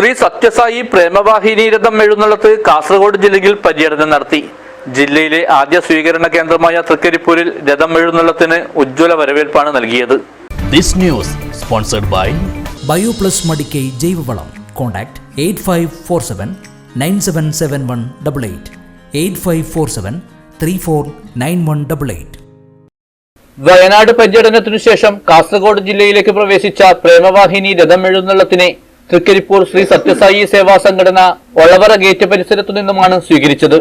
ശ്രീ സത്യസായി പ്രേമവാഹിനി രഥം എഴുന്നള്ളത്ത് കാസർഗോഡ് ജില്ലയിൽ പര്യടനം നടത്തി. ജില്ലയിലെ ആദ്യ സ്വീകരണ കേന്ദ്രമായ തൃക്കരിപ്പൂരിൽ രഥം എഴുന്നള്ളത്തിന് ഉജ്ജ്വല വരവേൽപ്പാണ് നൽകിയത്. This news sponsored by Bioplus Madikai ജൈവവളം. Contact eight five four seven nine seven seven one double eight. Eight five four seven three four nine one double eight. Wayanad പര്യടനത്തിനു ശേഷം കാസർഗോഡ് ജില്ലയിലേക്ക് പ്രവേശിച്ച പ്രേമവാഹിനി രഥം എഴുന്നള്ളത്തിനെ തൃക്കരിപ്പൂർ ശ്രീ സത്യസായി സേവാ സംഘടന ഒളവറ ഗേറ്റ് പരിസരത്തു നിന്നുമാണ് സ്വീകരിച്ചത്.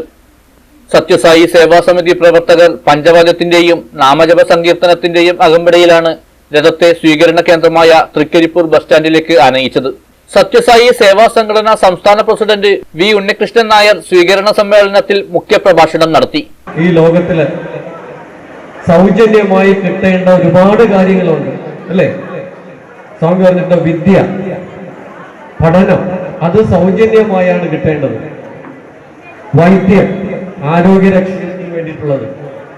സത്യസായി സേവാ സമിതി പ്രവർത്തകർ പഞ്ചവാദ്യത്തിന്റെയും നാമജപ സങ്കീർത്തനത്തിന്റെയും അകമ്പടിയിലാണ് രഥത്തെ സ്വീകരണ കേന്ദ്രമായ തൃക്കരിപ്പൂർ ബസ് സ്റ്റാൻഡിലേക്ക് ആനയിച്ചത്. സത്യസായി സേവാ സംഘടന സംസ്ഥാന പ്രസിഡന്റ് വി ഉണ്ണികൃഷ്ണൻ നായർ സ്വീകരണ സമ്മേളനത്തിൽ മുഖ്യപ്രഭാഷണം നടത്തി. ഈ ലോകത്തിൽ സൗജന്യമായി കിട്ടേണ്ട ഒരുപാട് കാര്യങ്ങളുണ്ട് അല്ലേ? സ്വാമി വിദ്യ പഠനം അത് സൗജന്യമായാണ് കിട്ടേണ്ടത്. വൈദ്യം ആരോഗ്യരക്ഷണത്തിന് വേണ്ടിയിട്ടുള്ളത്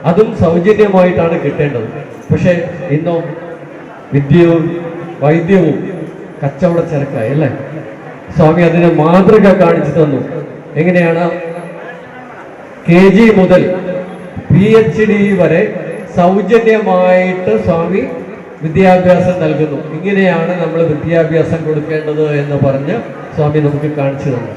അതും സൗജന്യമായിട്ടാണ് കിട്ടേണ്ടത്. പക്ഷേ ഇന്നോ വിദ്യയും വൈദ്യവും കച്ചവട ചരക്കായി അല്ലേ? സ്വാമി അതിന് മാതൃക കാണിച്ചു തന്നു. എങ്ങനെയാണ്? കെ ജി മുതൽ പി എച്ച് ഡി വരെ സൗജന്യമായിട്ട് സ്വാമി വിദ്യാഭ്യാസം നൽകുന്നു. ഇങ്ങനെയാണ് നമ്മൾ വിദ്യാഭ്യാസം കൊടുക്കേണ്ടത് എന്ന് പറഞ്ഞ് സ്വാമി നമുക്ക് കാണിച്ചു തന്നു.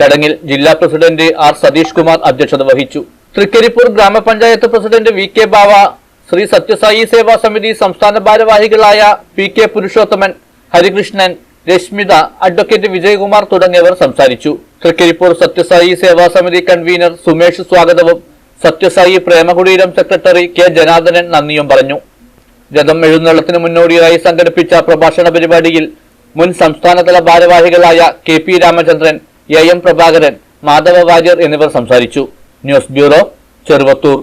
ചടങ്ങിൽ ജില്ലാ പ്രസിഡന്റ് ആർ സതീഷ് കുമാർ അധ്യക്ഷത വഹിച്ചു. തൃക്കരിപ്പൂർ ഗ്രാമപഞ്ചായത്ത് president V K Bava Sri Sathya Sai Seva Samithi സംസ്ഥാന ഭാരവാഹികളായ P K Purushothaman Harikrishnan Reshmitha advocate Vijayakumar തുടങ്ങിയവർ സംസാരിച്ചു. തൃക്കരിപ്പൂർ സത്യസായി സേവാ സമിതി കൺവീനർ സുമേഷ് സ്വാഗതവും സത്യസായി പ്രേമകുടീരം സെക്രട്ടറി കെ ജനാർദ്ദനൻ നന്ദിയും പറഞ്ഞു. രഥം എഴുന്നള്ളത്തിന് മുന്നോടിയായി സംഘടിപ്പിച്ച പ്രഭാഷണ പരിപാടിയിൽ മുൻ സംസ്ഥാനതല ഭാരവാഹികളായ K P Ramachandran A M Prabhakaran Madhava Warrier എന്നിവർ സംസാരിച്ചു. News bureau Cheruvathur.